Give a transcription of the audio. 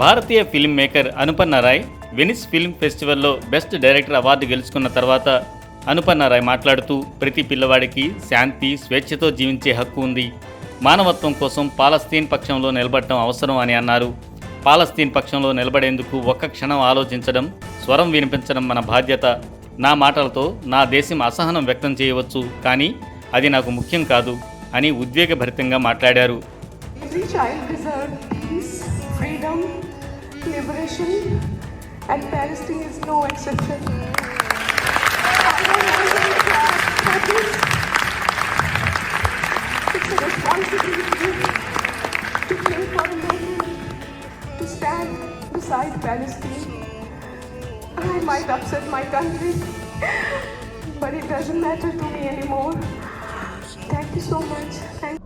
భారతీయ film maker Anuparna Roy Venice film ఫెస్టివల్లో best director award గెలుచుకున్న తర్వాత అనుపన్న రాయ్ మాట్లాడుతూ ప్రతి పిల్లవాడికి శాంతి స్వేచ్ఛతో జీవించే హక్కు ఉంది. మానవత్వం కోసం పాలస్తీన్ పక్షంలో నిలబడటం అవసరం అని అన్నారు. పాలస్తీన్ పక్షంలో నిలబడేందుకు ఒక్క క్షణం ఆలోచించడం స్వరం వినిపించడం మన బాధ్యత. నా మాటలతో నా దేశం అసహనం వ్యక్తం చేయవచ్చు కానీ అది నాకు ముఖ్యం కాదు అని ఉద్వేగభరితంగా మాట్లాడారు. Liberation, and Palestine is no exception. It's a responsibility to pray for a movement, to stand beside Palestine. I might upset my country, but it doesn't matter to me anymore. Thank you so much. Thank